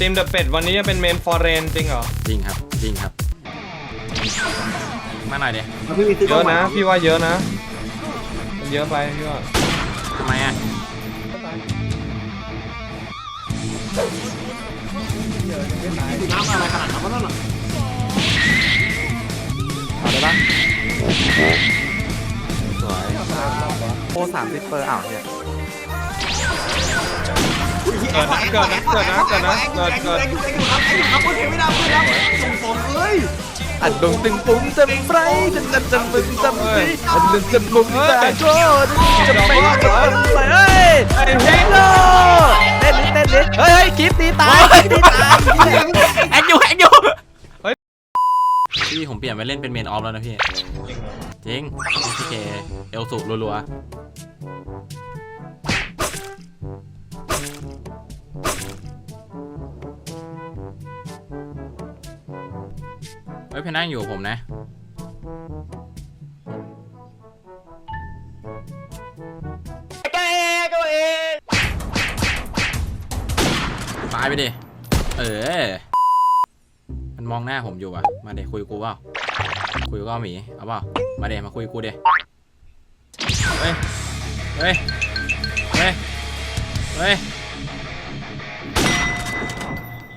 ตรีมเดอะเป็ดวันนี้จะเป็นเมนฟอร์เรนจริงเหรอ จริงครับ จริงครับ มาหน่อยเดีมันไม่มีซื้อเยอะนะ พี่ว่าเยอะนะมันเยอะไปพี่ว่าทำไมอะดูน้ำอะไรขนาดนั้นวะนั่นน่ะเอาได้ปะสวยโอ้สามสิบเปอร์อ้าวเนี่ย เกิดนะเกิดนะเกิดนะเกิดนะเกิดเกิดเอ็กซ์เอ็กซ์อยู่ครับเอ็กซ์อยู่ครับโอเคไม่ได้ไม่ได้ส่งสองเอ้ยอันดงตึงปุ้งจำไรจำจำจำมึงจำสิอันดึงจำมุงตาโจดจำไม่จำไปเฮ้ยไอ้เฮงโลเต้นนิดเต้นนิดเฮ้ยเฮ้ยคลิปตีตายคลิปตีตายแอคอยู่แอคอยู่พี่ผมเปลี่ยนไปเล่นเป็นเมนออฟแล้วนะพี่จริงพี่เคเอลสูบรัวๆ ฮ้ยเพนนั่งอยู่กับผมนะตายไปดิ เออ มันมองหน้าผมอยู่อะมาเดี๋ยวคุยกูเปล่า คุยก็หมี เอาเปล่า มาเดี๋ยวมาคุยกูเดี๋ยวเฮ้ย เฮ้ย เฮ้ย เฮ้ย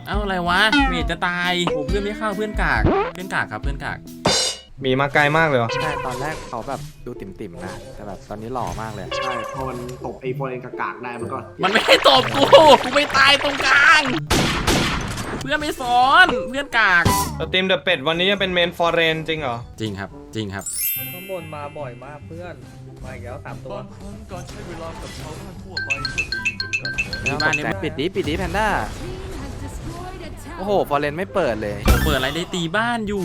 เอาอะไรวะเมดจะตายโอ้เพื่อนไม่เข้าเพื่อนกาก เพื่อนกากครับเพื่อนกากหมีมาไกลมากเลยเหรอใช่ตอนแรกเขาแบบดูติ่มๆนะ แต่แบบตอนนี้หล่อมากเลย ใช่พอมันตกไอ้โฟนเองกากๆได้มันก็มันไม่ให้ตบกู กูไม่ตายตรงกลาง เพื่อนไม่สอน เพื่อนกาก สตรีมเดอะเป็ดวันนี้จะเป็นเมนฟอร์เรนจริงเหรอ จริงครับ จริงครับ ข้างบนมาบ่อยมากเพื่อน มาอีกแล้วสามตัวที่บ้านนี้ปิดดิปิดดิแพนด้า โอ้โหฟอร์เรนไม่เปิดเลยผมเปิดอะไรได้ตีบ้านอยู่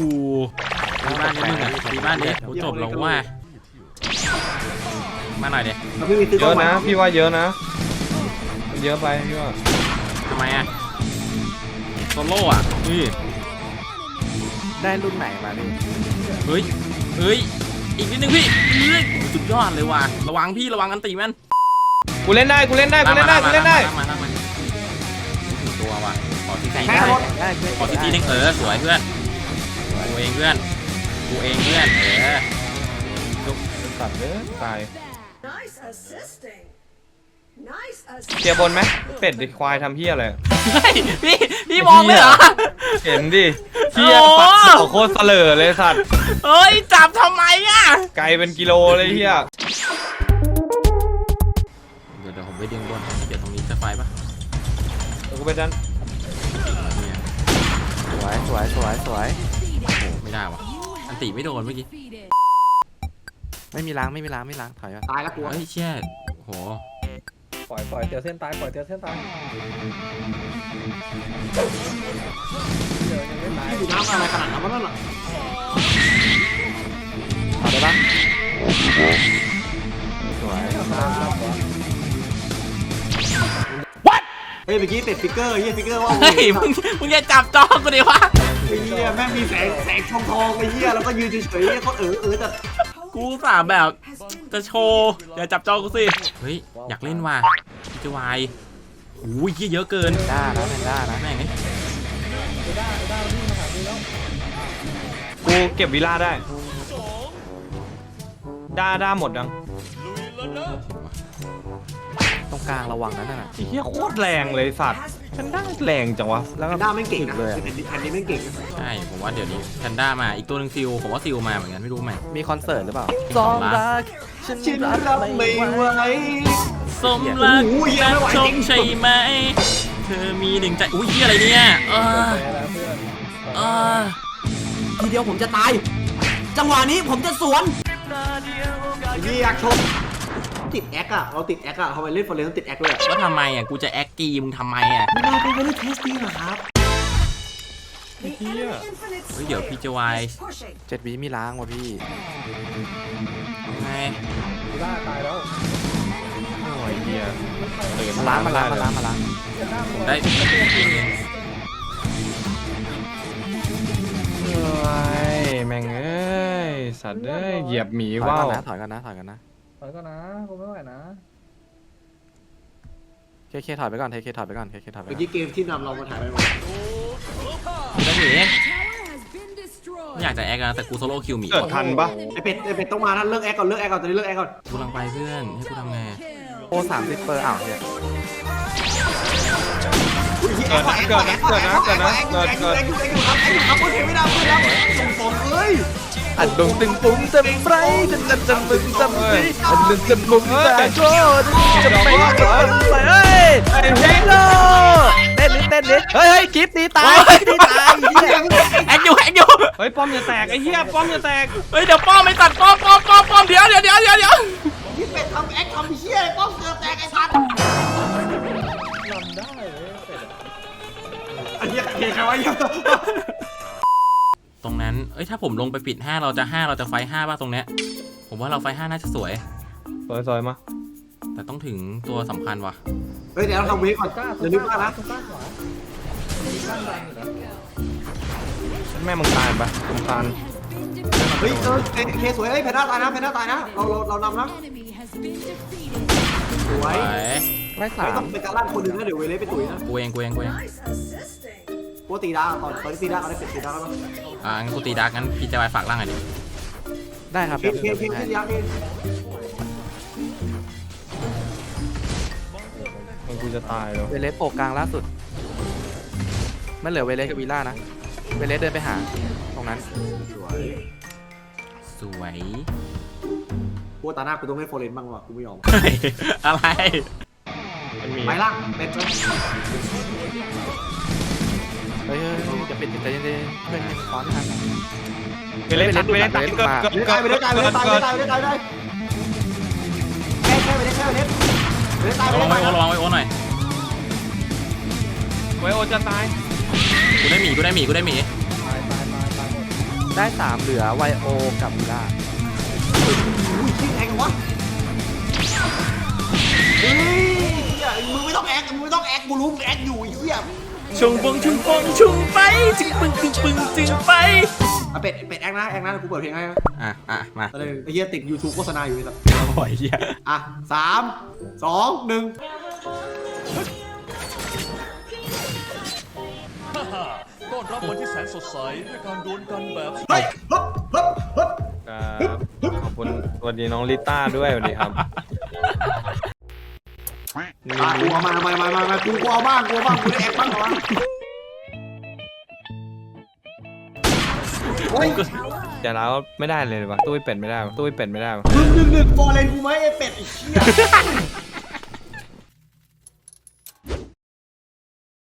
ตีบ้านนิดนึงอะตีบ้านดิโอ้จบแล้วว่า มาหน่อยดิมันไม่มีซื้อเยอะนะพี่ว่าเยอะนะมันเยอะไปพี่ว่าทำไมอะโซโล่อะเฮ้ยได้รุ่นไหนมาพี่เฮ้ยเฮ้ยอีกนิดนึงพี่เฮ้ยสุดยอดเลยว่ะระวังพี่ระวังอันตีมันกูเล่นได้กูเล่นได้กูเล่นได้กูเล่นได้มามามาถึงตัวว่ะ ขอทีแข่งทีได้ได้แข่งได้เพื่อนขอทีทีนึงเออสวยเพื่อนกูเองเพื่อนกูเองเพื่อนเออสัตว์เด้อตาย Nice assisting. Nice เคลีย assisting. ร์บนไหมเป็ดดิควายทำเพี้ยอะไรเฮ้ยพี่พี่มองเลยเหรอเห็นดิเพี้ยโอ้ปักโคตรเสลอเลยสัตว์เฮ้ยจับทำไมอะไกลเป็นกิโลเลยเฮียเดี๋ยวเดี๋ยวผมไปดึงบนเดี๋ยวตรงนี้จะไฟปะเดี๋ยวกูไปดันเนี่ยส วยสวยสวยสวยโอ้โหไม่ได้วะอันตีไม่โดนเมื่อกี้ไม่มีล้างไม่มีล้างไม่ล้างถอยก่อนตายแล้วกูเฮ้ยเชี่ยโหปล่อยปล่อยเตียวเส้นตายปล่อยเตียวเส้นตายเดี๋ยวยังไม่ตายดูน้ำอะไรขนาดนั้นวะนั่นน่ะเอาได้ปะสวย เฮ้ยเมื่อกี้ติดฟิกเกอร์เฮียฟิกเกอร์ว่าเฮ้ยมึงมึงอย่าจับจองกูดิวะไอ้เฮียแม่งมีแสงแสงทองทองไอ้เฮียแล้วก็ยืนเฉยๆเฮียเขาเออเออแต่กูสาแบบจะโชว์อย่าจับจองกูสิเฮ้ยอยากเล่นว่ะพี่จะวายโอ้ยเหี้ยเยอะเกินด้านะแพนด้านะแม่งไอ้กูเก็บวิล่าได้ด้าด้าหมดยังต รงกลางระวังนะนั่นน่ะไอ้เฮียโคตรแรงเลยสัตว์ฉันได้แรงจังวะ แล้วแพก็นด้าไม่งเก่งนะเลยอะแผ่นนี้แผ่นนี้ไม่งเก่งนะใช่ ผมว่าเดี๋ยวนี้แพนด้ามาอีกตัวหนึงซิลผมว่าซิลมาเหมือนกันไม่รู้ไหมมีคอนเสิร์ตหรือเปล่าสองรักฉันชินรับไม่ไหว สมรักโอ้ยเหี้ยนัไม่กไหวชจริมงใช่ไหม เธอมีหนึ่งใจ อุ้ยเหี้ยอะไรเนี่ยเออไปแล้วเพื่อนเออทีเดียวผมจะตาย จังหวะนี้ผมจะสวนไอ้เฮียอยากชม ติดแอคอะเราติดแอคอะทำไมเล่นฟอร์เรนต้องติดแอคด้วยอะแล้วทำไมอะกูจะแอคกีมึงทำไมอะไม่น่าเป็นไปได้เทสตี้เหรอครับ The Yeah. enemy infinite เฮ้ยเดี๋ยวพี่จะวาย is pushing. เจ็ดวิมีล้างว่ะพี่ ไงกูล่าตายแล้วโอ้ยเฮียตื่นมาล้างมาล้างมาล้างมาล้างผมได้เอ้ยแม่งเอ้ยสัตว์เอ้ยเหยียบหมีถอยว่าวก่อนนะถอยก่อนนะถอยก่อนนะ ถอยก็นะกูไม่ไหวนะเคเคถอยไปก่อนเคเคถอยไปก่อนเคเคถอยไปเมื่อก่อนกี้เกมที่นำเรามาถ่ายไปหมดได้หมี Tower has been destroyed. ไม่อยากจะแอคนะแต่กูโซโล่คิวหมีเกิดทันปะไอเป็ดไอเป็ดต้องมาท่านเลิกแอคก่อนเลิกแอคก่อนตอนนี้เลิกแอคก่อนกูกำลังไปเพื่อนให้กูทำไงโอ้สามสิบเปอร์อ้าวเฮียเกิดนะเกิดนะเกิดนะเกิดนะเกิดเกิดแอคอยู่แอคอยู่ครับแอคอยู่ครับพูดถึงไม่ได้พูดแล้วส่งผมเอ้ยอัน ดงตึงปุ้งเต็มไฟจนกันจนมึงจำสิอันลึงจนมุงตาโจจะไม่จนใส่เฮ้ยไอ้เฮโลเต้นนิดเต้นนิดเฮ้ยเฮ้ยคลิปตีตายตีตายเฮียแอคอยู่แอคอยู่เฮ้ยป้อมจะแตกไอ้เหี้ยป้อมจะแตกเฮ้ยเดี๋ยวป้อมไม่ตัดป้อมป้อมป้อมป้อมเดี๋ยวเดี๋ยวเดี๋ยวเดี๋ยวเดี๋ยวพี่เป็ดทำแอคทำเฮี้ยป้อมเกือบแตกไอ้สัตว์ลำได้เลยเป็ดอะไอ้เหี้ยเกย์ใครวะเหี้ย ตรงนั้น เอ้ยถ้าผมลงไปปิด 5 เราจะ 5 เราจะไฟ5ป่ะตรงเนี้ย ผมว่าเราไฟ5น่าจะสวย ซอยซอยมาแต่ต้องถึงตัวสำคัญว่ะ เฮ้ยเดี๋ยวเราทำเวฟก่อนกล้าอย่าลืมพลาดนะกล้าขวาก้านดังอยู่นะแม่มึงตายปะมึงตายเฮ้ยเออเคเคสวยเฮ้ยเพนด้าตายนะเพนด้าตายนะเราเราเรานำนะ Enemy has been defeated. สวยไปไม่สาไม่มต้องเป็นการลั่นคนหนึ่งนะเดี๋ยวเวเลสไปตุ๋ยนะกูเองกูเองกูเอง Nice assisting. กูตีดาตอนตอนที่ตีดาเขาได้เป็ดตีดาแล้วมั้งอ่างั้นกูตีดาร์กงั้นพี่จะไปฝากร่างหน่อยดิได้ครับเคเคเคเคตีดาเคมึงกูจะตายแล้วเวเลสโปกกลางล่าสุด มันเหลือเวเลสกับวีล่านะ เวเลสเดินไปหา ตรงนั้น สวยสวย กูตาหน้ากูต้องเล่นโฟเรนบ้างว่ะกูไม่ยอมเฮ้ยอะไร มันมีไม่ล่างเป็ด เฮ้ยเฮ้ยเฮ้ยจะเป็นใจเย็นๆเพื่อนยังซ้อนทันไปเล่นตัดไปเล่นตัดเกิดเกิดเล่นเกิตายดไปเล่นตายไปเล่นตายไปเล่นตายไปเล่นตายไปเล่นแค่แค่ไปเล่นแค่ไปเล่นเล่นตายไประวัเล่งนไว้โอระวังไว้โอหน่อยไวโอจะตายกูได้หมีกูได้หมีกูได้หมีได้สามเหลือไวโอกับวีล่าแอควะเฮ้ยมึงไม่ต้องแอคมึงไม่ต้องแอคกูรู้มึงแอคอยู่ไอ้เหี้ย ชงปงชงปงชุงไปจึงปึงจึงปึงจึงไปอะเป็ดเป็ดแอคนะแอคนะกูเปิดเพลงให้นะอะอะมาตอนนี้ไอ้เหี้ยติด YouTube โฆษณาอยู่นี่สัตว์โอ้ยเหี้ยอะสามสองหนึ่งต้อนรับวันที่แสนสดใสด้วยการดวลกันแบบเฮ้ยฮึบฮึบฮึบครับขอบคุณสวัสดีน้องลิต้าด้วยสวัสดีครับ นี่อะกูเอามามามามามากูกูเอาบ้างกูเอาบ้างกูได้แอคบ้างเหรอวะโอ้ยแต่เราไม่ได้เลยว่ะตู้ไอ้เป็ดไม่ได้ว่ะตู้ไอ้เป็ดไม่ได้ว่ะมึงหนึ่งหนึ่งฟอร์เรนกูไหมไอ้เป็ดไอ้เหี้ย